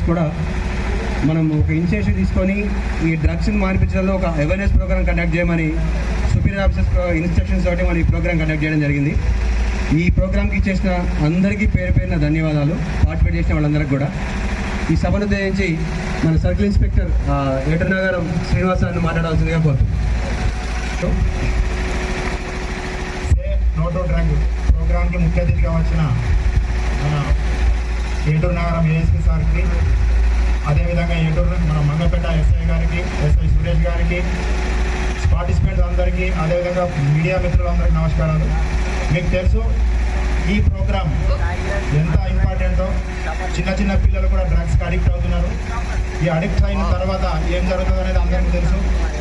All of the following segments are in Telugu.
టీచర్స్ కూడా మనం ఒక ఇనిషియేటివ్ తీసుకొని ఈ డ్రగ్స్ని మార్పించడంలో ఒక అవేర్నెస్ ప్రోగ్రామ్ కండక్ట్ చేయమని సుపీరియర్ ఆఫీసర్స్ ఇన్స్ట్రక్షన్స్ తోటి మనం ఈ ప్రోగ్రామ్ కండక్ట్ చేయడం జరిగింది. ఈ ప్రోగ్రామ్కి ఇచ్చేసిన అందరికీ పేరు పేరున ధన్యవాదాలు. పార్టిసిపేట్ చేసిన వాళ్ళందరికీ కూడా. ఈ సభను ఉద్దేశించి మన సర్కిల్ ఇన్స్పెక్టర్ ఏటనగరం నగరం శ్రీనివాసాన్ని మాట్లాడాల్సిందిగా కోరుతున్నాను నోటో నో డ్రగ్ ప్రోగ్రామ్కి ముఖ్య అతిథిగా వచ్చిన ఏటూరు నగరం ఏఎస్పీ సార్కి అదేవిధంగా ఏటూరు మన మంగపేట ఎస్ఐ గారికి ఎస్ఐ సురేష్ గారికి పార్టిసిపెంట్స్ అందరికీ అదేవిధంగా మీడియా మిత్రులందరికీ నమస్కారాలు. మీకు తెలుసు ఈ ప్రోగ్రామ్ ఎంత ఇంపార్టెంటో చిన్న చిన్న పిల్లలు కూడా డ్రగ్స్కి అడిక్ట్ అవుతున్నారు. ఈ అడిక్ట్ అయిన తర్వాత ఏం జరుగుతుంది అనేది అందరికీ తెలుసు.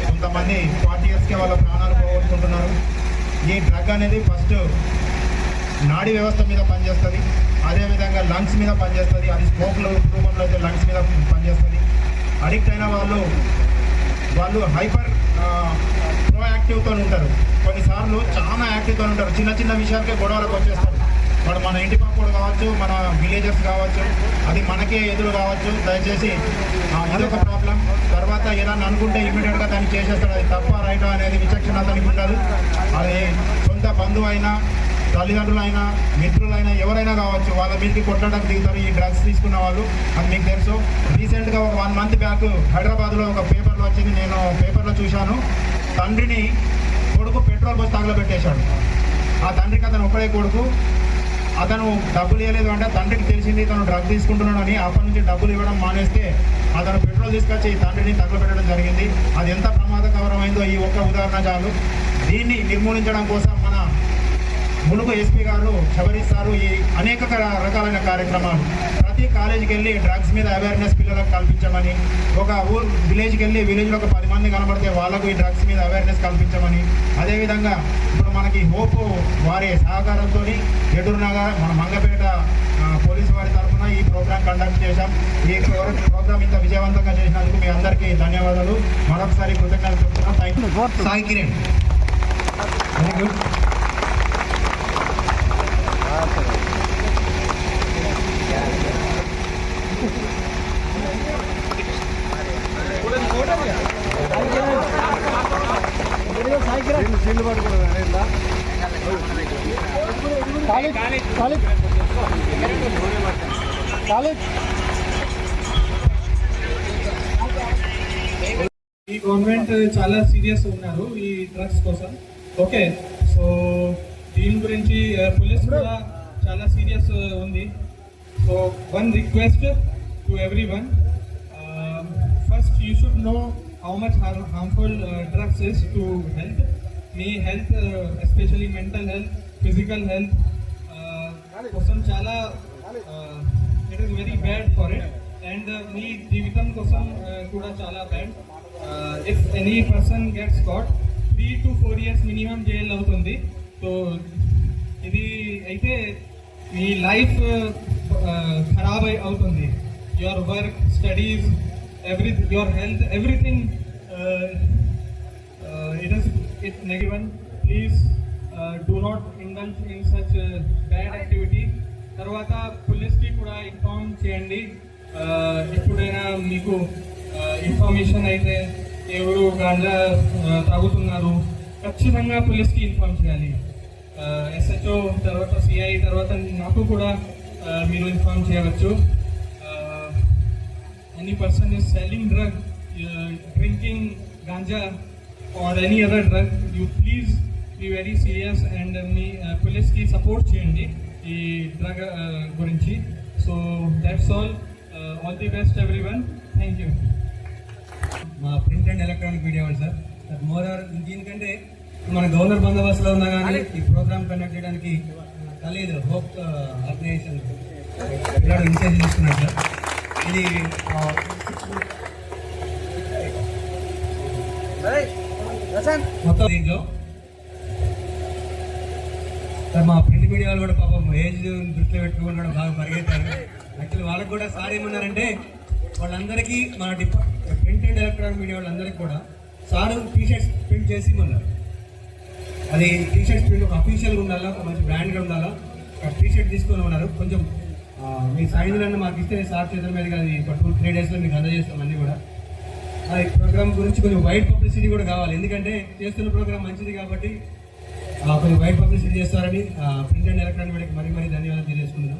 కొంతమంది ఫార్టీ ఇయర్స్కే వాళ్ళ ప్రాణాలు పోగొట్టుకుంటున్నారు. ఈ డ్రగ్ అనేది ఫస్ట్ నాడీ వ్యవస్థ మీద పనిచేస్తుంది. అదేవిధంగా లంగ్స్ మీద పనిచేస్తుంది. అది స్మోక్ రూపంలో అయితే లంగ్స్ మీద పనిచేస్తుంది. అడిక్ట్ అయిన వాళ్ళు వాళ్ళు హైపర్ ప్రోయాక్టివ్తో ఉంటారు. కొన్నిసార్లు చాలా యాక్టివ్తో ఉంటారు. చిన్న చిన్న విషయాలకే గొడవలకు వచ్చేస్తారు. వాడు మన ఇంటి పక్కడు కావచ్చు మన విలేజర్స్ కావచ్చు అది మనకే ఎదురు కావచ్చు. దయచేసి ఆ, ప్రాబ్లం తర్వాత ఏదన్నా అనుకుంటే ఇమీడియట్గా దాన్ని చేసేస్తాడు. అది తప్ప రైటా అనేది విచక్షణ అతనికి ఉండదు అది సొంత బంధువు అయినా తల్లిదండ్రులైనా మిత్రులైనా ఎవరైనా కావచ్చు వాళ్ళ మీదకి కొట్టడానికి దిగుతారు ఈ డ్రగ్స్ తీసుకున్న వాళ్ళు. అది మీకు తెలుసు. రీసెంట్గా ఒక వన్ మంత్ బ్యాక్ హైదరాబాద్లో ఒక పేపర్లో వచ్చింది. నేను పేపర్లో చూశాను. తండ్రిని కొడుకు పెట్రోల్ పోసి తగలబెట్టేశాడు. ఆ తండ్రికి అతను ఒక్కడే కొడుకు. అతను డబ్బులు ఇవ్వలేదు అంటే తండ్రికి తెలిసింది తను డ్రగ్ తీసుకుంటున్నాడు అని. అప్పటి నుంచి డబ్బులు ఇవ్వడం మానేస్తే అతను పెట్రోల్ తీసుకొచ్చి తండ్రిని తగలబెట్టడం జరిగింది. అది ఎంత ప్రమాదకరమైందో ఈ ఒక్క ఉదాహరణ చాలు. దీన్ని నిర్మూలించడం కోసం ములుగు ఎస్పీ గారు శబరిస్తారు ఈ అనేక రకాలైన కార్యక్రమాలు. ప్రతి కాలేజీకి వెళ్ళి డ్రగ్స్ మీద అవేర్నెస్ పిల్లలకు కల్పించమని ఒక ఊరు విలేజ్కి వెళ్ళి విలేజ్లో ఒక పది మంది కనబడితే వాళ్ళకు ఈ డ్రగ్స్ మీద అవేర్నెస్ కల్పించమని అదేవిధంగా ఇప్పుడు మనకి హోప్ వారి సహకారంతో ఎదురు నగర్ మన మంగపేట పోలీసు వారి తరఫున ఈ ప్రోగ్రామ్ కండక్ట్ చేశాం. ఈ ప్రోగ్రామ్ ఇంత విజయవంతంగా చేసినందుకు మీ అందరికీ ధన్యవాదాలు. మరొకసారి కృతజ్ఞతలు చెప్తున్నాం. Thank you Sai Kiran. Very good ఈ గవర్నమెంట్ చాలా సీరియస్ ఉన్నారు ఈ డ్రగ్స్ కోసం. ఓకే సో దీని గురించి uh, పోలీస్ కూడా చాలా సీరియస్ uh, ఉంది. So one request to every one first you should know how much harmful drugs is to health me health especially mental health physical health కోసం చాలా uh, it is very bad for it and మీ జీవితం కోసం uh, కూడా చాలా bad if any person gets got three to four years minimum jail అవుతుంది సో ఇది అయితే మీ లైఫ్ ఖరాబ్ అయి అవుతుంది your work studies every your health everything it is it negative one please uh, do not indulge in such uh, bad activity తర్వాత పోలీస్కి కూడా ఇన్ఫార్మ్ చేయండి. ఎప్పుడైనా మీకు ఇన్ఫర్మేషన్ అయితే ఎవరు గాంజా తాగుతున్నారు ఖచ్చితంగా పోలీస్కి ఇన్ఫార్మ్ చేయాలి. ఎస్హెచ్ఓ తర్వాత సిఐ తర్వాత నాకు కూడా మీరు ఇన్ఫార్మ్ చేయవచ్చు. Any person is selling drug drinking ganja or any other drug you please you very serious and మీ పోలీస్కి సపోర్ట్ చేయండి. ఈ డ్రగ్ గురించి. So that's all all the best every one thank you మా ప్రింట్ అండ్ ఎలక్ట్రానిక్ మీడియా వాళ్ళు సార్ సార్ మోర్ ఆర్ దీనికంటే మన గవర్నర్ బందోబస్తులో ఉన్నా కానీ ఈ ప్రోగ్రామ్ కండక్ట్ చేయడానికి ఖలీద్ హోప్ ఆర్గనైజేషన్ పిల్లలు ఇనిషియేటివ్ తీసుకున్నారు సార్ ఇది మొత్తం దీంట్లో. సార్ మా ప్రింట్ మీడియా వాళ్ళు కూడా ఏజ్ దృష్టిలో పెట్టుకుని కూడా బాగా పరిగెత్తారు యాక్చువల్లీ వాళ్ళకి కూడా సార్ ఏమన్నారంటే వాళ్ళందరికీ మన department print and electronic media వాళ్ళందరికీ కూడా సార్ టీ షర్ట్స్ ప్రింట్ చేసి ఇమ్మన్నారు. అది టీ షర్ట్స్ ప్రింట్ ఒక అఫీషియల్గా ఉండాలా ఒక మంచి బ్రాండ్గా ఉండాలా ఒక టీ షర్ట్ తీసుకొని ఉన్నారు. కొంచెం మీ సాయంత్రాన్ని మాకు ఇస్తే సార్ చేతుల మీద కానీ ఒక టూ త్రీ డేస్లో మీకు అందజేస్తాం అన్నీ కూడా. ఆ ఈ ప్రోగ్రామ్ గురించి కొంచెం వైడ్ పబ్లిసిటీ కూడా కావాలి. ఎందుకంటే చేస్తున్న ప్రోగ్రామ్ మంచిది కాబట్టి కొన్ని కొంచెం పబ్లిసిటీ చేస్తారని ప్రింట్ అండ్ ఎలక్ట్రానిక్ మీడియాకి మరీ మరీ ధన్యవాదాలు తెలియజేసుకుంటున్నాం.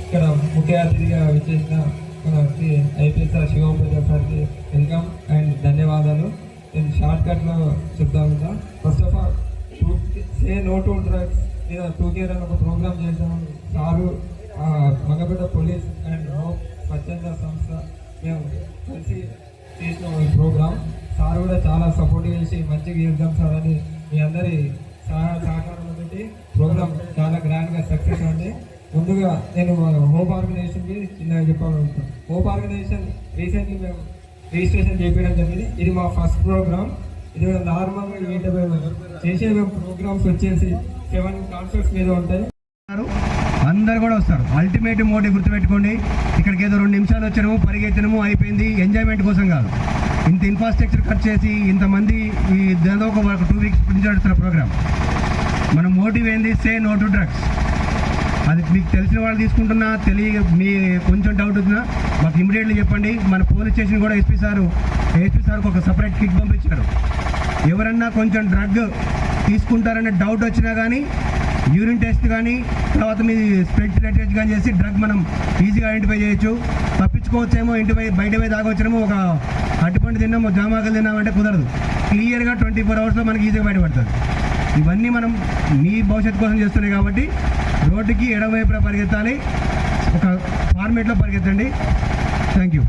ఇక్కడ ముఖ్య అతిథిగా విచ్చేసిన మన శ్రీ ఐపీఎస్ఆర్ శివప్రసాద్ సార్కి వెల్కమ్ అండ్ ధన్యవాదాలు. నేను షార్ట్ కట్లో చెప్తాను first of all to say no to drugs మీద టూ కేర్ అని ఒక ప్రోగ్రామ్ చేసాము సారు ఆ, మగబిడ్డ పోలీస్ అండ్ స్వచ్ఛంద సంస్థ మేము కలిసి చేసిన ఈ ప్రోగ్రాం. సార్ కూడా చాలా సపోర్ట్ చేసి మంచిగా చేద్దాం సార్ అని మీ అందరి సహాయ సహకారం పెట్టి ప్రోగ్రాం చాలా గ్రాండ్గా సక్సెస్ అండి ముందుగా నేను హోప్ ఆర్గనైజేషన్కి చిన్నగా చెప్పాలనుకుంటున్నాను హోప్ ఆర్గనైజేషన్ రీసెంట్లీ మేము రిజిస్ట్రేషన్ చేయించడం జరిగింది. ఇది మా ఫస్ట్ ప్రోగ్రామ్ ఇది నార్మల్గా ఏంటో చేసే ప్రోగ్రామ్స్ వచ్చేసి సెవెన్ కాన్సర్ట్స్ మీద ఉంటాయి. అందరు కూడా వస్తారు. అల్టిమేట్ మోటివ్ గుర్తుపెట్టుకోండి. ఇక్కడికి ఏదో రెండు నిమిషాలు వచ్చాము పరిగెత్తడము అయిపోయింది. ఎంజాయ్మెంట్ కోసం కాదు. ఇంత ఇన్ఫ్రాస్ట్రక్చర్ కట్ చేసి ఇంతమంది ఈ దాదాపు ఒక టూ వీక్స్ నుంచి నడుస్తున్న ప్రోగ్రామ్ మన మోటివ్ ఏంది? సే నో టు డ్రగ్స్ అది మీకు తెలిసిన వాళ్ళు తీసుకుంటున్నా తెలియ మీ కొంచెం డౌట్ వచ్చినా మాకు ఇమీడియట్లీ చెప్పండి. మన పోలీస్ స్టేషన్ కూడా ఎస్పీ సారు ఎస్పీ సార్కి ఒక సపరేట్ కిట్ పంపించారు. ఎవరన్నా కొంచెం డ్రగ్ తీసుకుంటారనే డౌట్ వచ్చినా కానీ యూరిన్ టెస్ట్ కానీ తర్వాత మీ స్ప్రెడ్ టెస్ట్ కానీ చేసి డ్రగ్ మనం ఈజీగా ఐడెంటిఫై చేయొచ్చు. తప్పించుకోవచ్చేమో ఇంటి పై బయట పోయి తాగొచ్చేమో ఒక అరటిపండు తిన్నాము జామాకలు తిన్నామంటే కుదరదు. క్లియర్గా ట్వంటీ ఫోర్ అవర్స్లో మనకి ఈజీగా బయటపడుతుంది. ఇవన్నీ మనం మీ భవిష్యత్తు కోసం చేస్తున్నాయి కాబట్టి రోడ్డుకి ఎడమవైపున పరిగెత్తాలి. ఒక ఫార్మేట్లో పరిగెత్తండి. Thank you.